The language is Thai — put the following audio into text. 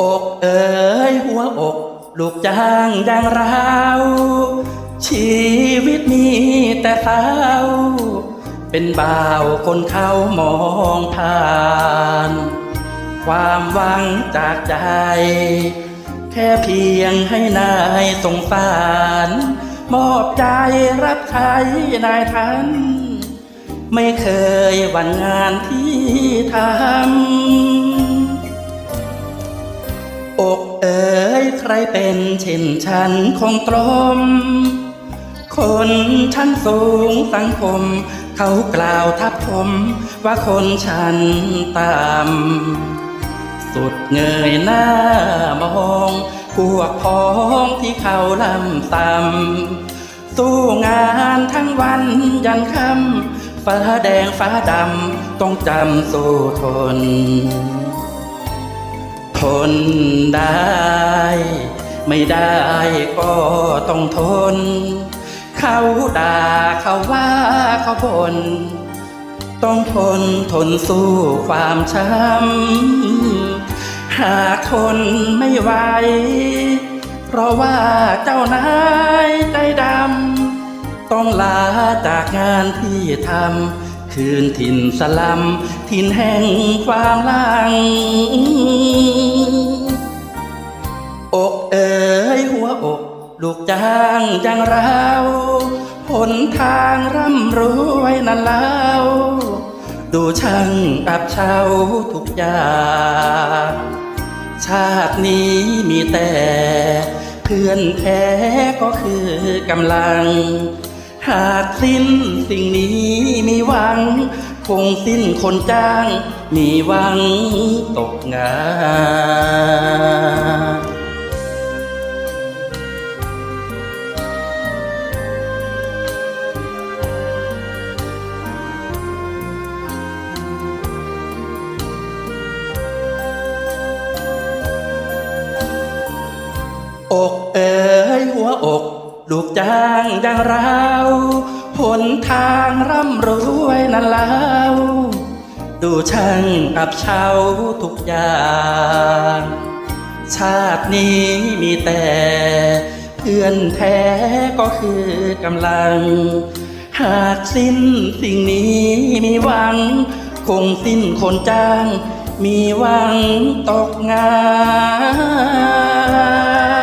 อกเอ๋ยหัวอก ลูกจ้างดังเราชีวิตมีแต่เศร้าเป็นบ่าวคนเขามองผ่าน ความหวังจากใจ แค่เพียงให้นายสงสาร มอบใจรับใช้นายทันไม่เคยหวันงานที่ทำ รเป็นเช่นฉันคงตรม คนชั้นสูงสังคม เขากล่าวทับผม ว่าคนฉันต่ำสุดเงยหน้ามองพวกพ้องที่เขาลำต่ำสู้งานทั้งวันยันค่ำฟ้าแดงฟ้าดำต้องจำสู้ทน ทนได้ ไม่ได้ก็ต้องทน เขาด่าเขาว่าเขาบน่นต้องทนทนสู้ความช้ำหากทนไม่ไหวเพราะว่าเจ้านายใจดำต้องลาจากงานที่ทำ คืนถิ่นสลัมถิ่นแห่งความลัง อกเอ๋ยหัวอกลูกจ้างจังเราหนทางร่ำรวยนั้นเล่าดูช่างอับเฉาทุกอย่างชาตินี้มีแต่ เพื่อนแท้ก็คือกำลัง หากสิ้นสิ่งนี้มีหวัง คงสิ้นคนจ้าง มีหวังตกงานอกเอ๋ยหัวอก ลูกจ้างดังเราหนทางร่ำรวยนั้นเล่าดูช่างอับเฉาทุกอย่าง ชาตินี้มีแต่ เพื่อนแท้ก็คือกำลัง หากสิ้นสิ่งนี้มีหวัง คงสิ้นคนจ้าง มีหวังตกงาน